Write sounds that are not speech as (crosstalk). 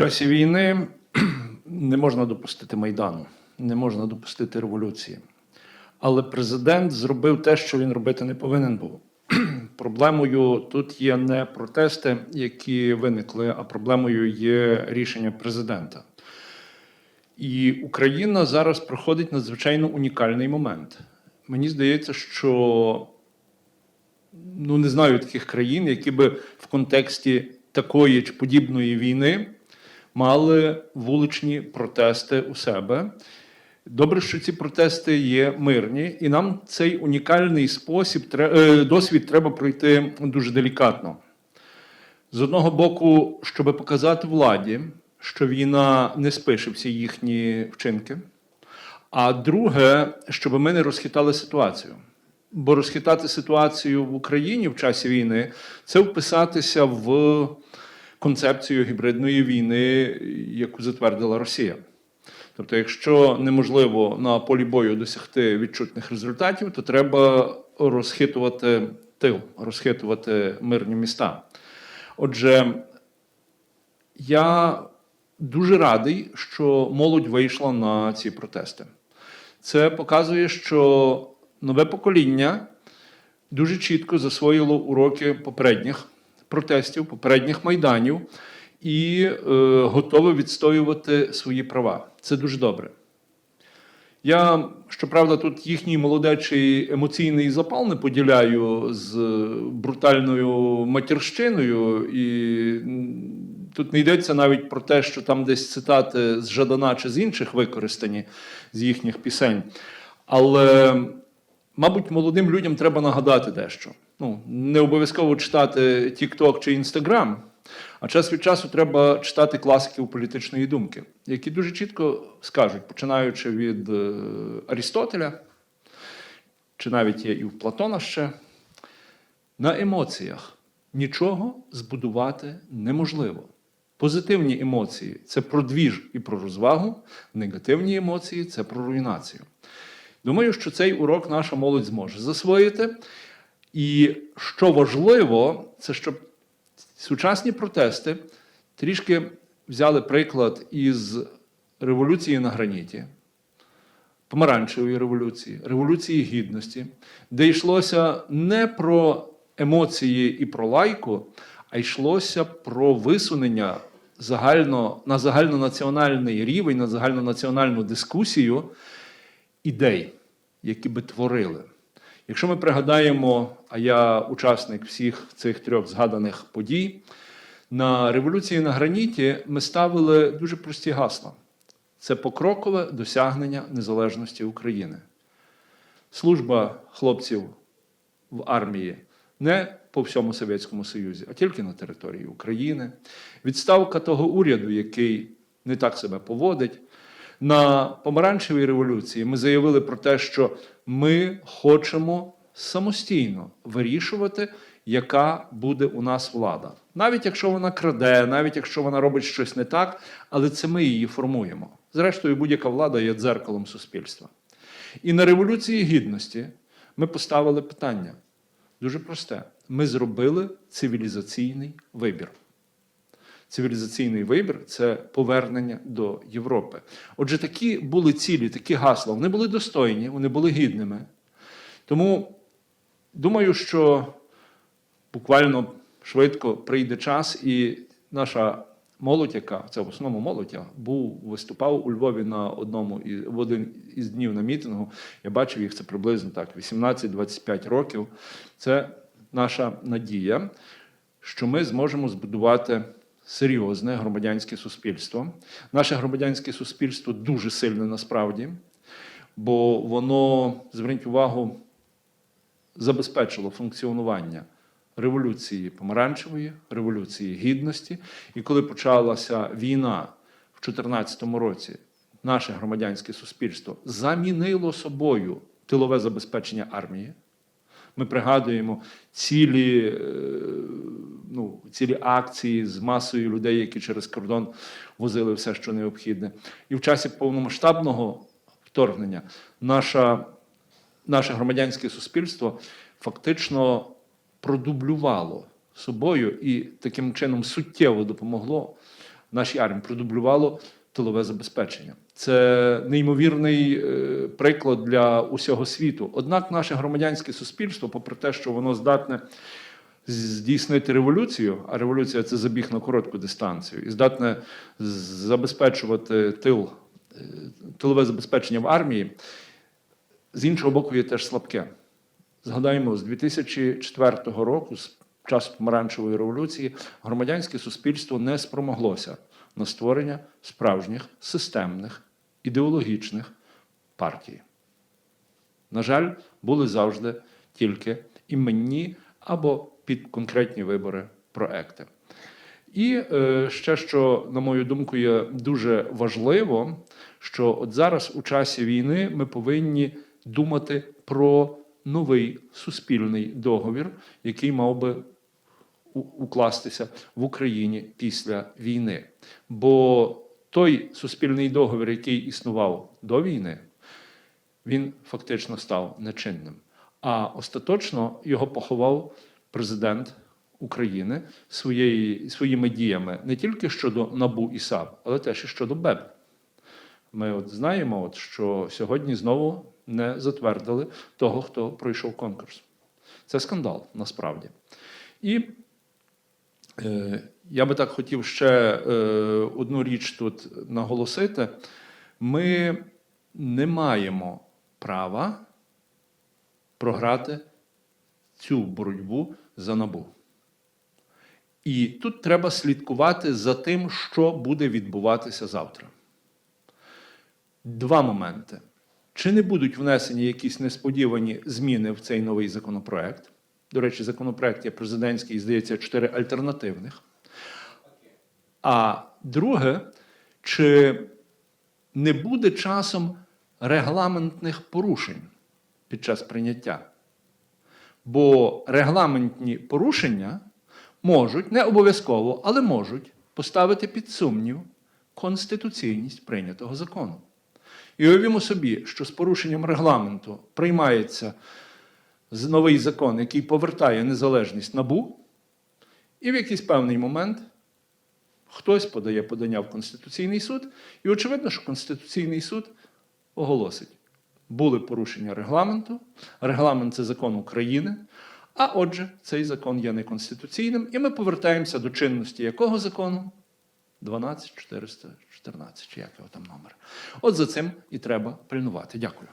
часі війни (clears throat) не можна допустити Майдану, не можна допустити революції. Але президент зробив те, що він робити не повинен був. (clears throat) Проблемою тут є не протести, які виникли, а проблемою є рішення президента. І Україна зараз проходить надзвичайно унікальний момент. Мені здається, що ну не знаю таких країн, які би в контексті такої чи подібної війни мали вуличні протести у себе. Добре, що ці протести є мирні, і нам цей унікальний спосіб е, досвід треба пройти дуже делікатно. З одного боку, щоб показати владі, що війна не спише всі їхні вчинки. А друге, щоб ми не розхитали ситуацію. Бо розхитати ситуацію в Україні в часі війни це вписатися в концепцію гібридної війни, яку затвердила Росія. Тобто, якщо неможливо на полі бою досягти відчутних результатів, то треба розхитувати тил, розхитувати мирні міста. Отже, я дуже радий, що молодь вийшла на ці протести. Це показує, що нове покоління дуже чітко засвоїло уроки попередніх протестів, попередніх майданів і е, готове відстоювати свої права. Це дуже добре. Я, щоправда, тут їхній молодечий емоційний запал не поділяю з брутальною матірщиною, і тут не йдеться навіть про те, що там десь цитати з Жадана чи з інших використані з їхніх пісень. Але, мабуть, молодим людям треба нагадати дещо. Ну, не обов'язково читати TikTok чи Instagram, а час від часу треба читати класиків політичної думки, які дуже чітко скажуть, починаючи від е, Арістотеля, чи навіть є і в Платона ще, на емоціях нічого збудувати неможливо. Позитивні емоції це про двіж і про розвагу, негативні емоції це про руйнацію. Думаю, що цей урок наша молодь зможе засвоїти. І що важливо, це щоб сучасні протести трішки взяли приклад із революції на граніті, помаранчевої революції, революції гідності, де йшлося не про емоції і про лайку, а йшлося про висунення загально, на загальнонаціональний рівень, на загальнонаціональну дискусію ідей, які би творили. Якщо ми пригадаємо, а я учасник всіх цих трьох згаданих подій, на революції на граніті ми ставили дуже прості гасла: це покрокове досягнення незалежності України. Служба хлопців в армії не по всьому Совєтському Союзі, а тільки на території України. Відставка того уряду, який не так себе поводить. На помаранчевій революції ми заявили про те, що ми хочемо самостійно вирішувати, яка буде у нас влада. Навіть якщо вона краде, навіть якщо вона робить щось не так, але це ми її формуємо. Зрештою, будь-яка влада є дзеркалом суспільства. І на Революції Гідності ми поставили питання дуже просте: ми зробили цивілізаційний вибір. Цивілізаційний вибір це повернення до Європи. Отже, такі були цілі, такі гасла. Вони були достойні, вони були гідними. Тому думаю, що буквально швидко прийде час, і наша молодь, яка це в основному молодь, був виступав у Львові на одному і в один із днів на мітингу. Я бачив їх це приблизно так: 18-25 років. Це наша надія, що ми зможемо збудувати серйозне громадянське суспільство. Наше громадянське суспільство дуже сильне насправді, бо воно, зверніть увагу, забезпечило функціонування революції помаранчевої, революції гідності. І коли почалася війна в 2014 році, наше громадянське суспільство замінило собою тилове забезпечення армії. Ми пригадуємо цілі, е, ну, цілі акції з масою людей, які через кордон возили все, що необхідне. І в часі повномасштабного вторгнення наша, наше громадянське суспільство фактично продублювало собою і таким чином суттєво допомогло нашій армії, продублювало тилове забезпечення. Це неймовірний е, приклад для усього світу. Однак наше громадянське суспільство, попри те, що воно здатне здійснити революцію, а революція це забіг на коротку дистанцію, і здатне забезпечувати тил, е, тилове забезпечення в армії, з іншого боку, є теж слабке. Згадаємо, з 2004 року, з часу помаранчевої революції, громадянське суспільство не спромоглося на створення справжніх системних ідеологічних партій. На жаль, були завжди тільки іменні або під конкретні вибори проекти. І е, ще що, на мою думку, є дуже важливо, що от зараз, у часі війни, ми повинні думати про новий суспільний договір, який мав би укластися в Україні після війни. Бо той суспільний договір, який існував до війни, він фактично став нечинним. А остаточно його поховав президент України своєї, своїми діями не тільки щодо НАБУ і САП, але теж і щодо БЕБ. Ми от знаємо, от, що сьогодні знову не затвердили того, хто пройшов конкурс. Це скандал насправді. І е, я би так хотів ще е, одну річ тут наголосити: ми не маємо права програти цю боротьбу за набу. І тут треба слідкувати за тим, що буде відбуватися завтра. Два моменти. Чи не будуть внесені якісь несподівані зміни в цей новий законопроект? До речі, законопроект є президентський, здається, чотири альтернативних. А друге, чи не буде часом регламентних порушень під час прийняття? Бо регламентні порушення можуть, не обов'язково, але можуть поставити під сумнів конституційність прийнятого закону. І уявімо собі, що з порушенням регламенту приймається новий закон, який повертає незалежність набу, і в якийсь певний момент хтось подає подання в Конституційний суд, і очевидно, що Конституційний суд оголосить, були порушення регламенту, регламент це закон України, а отже, цей закон є неконституційним, і ми повертаємося до чинності якого закону? 12414, чи як його там номер. От за цим і треба пильнувати. Дякую.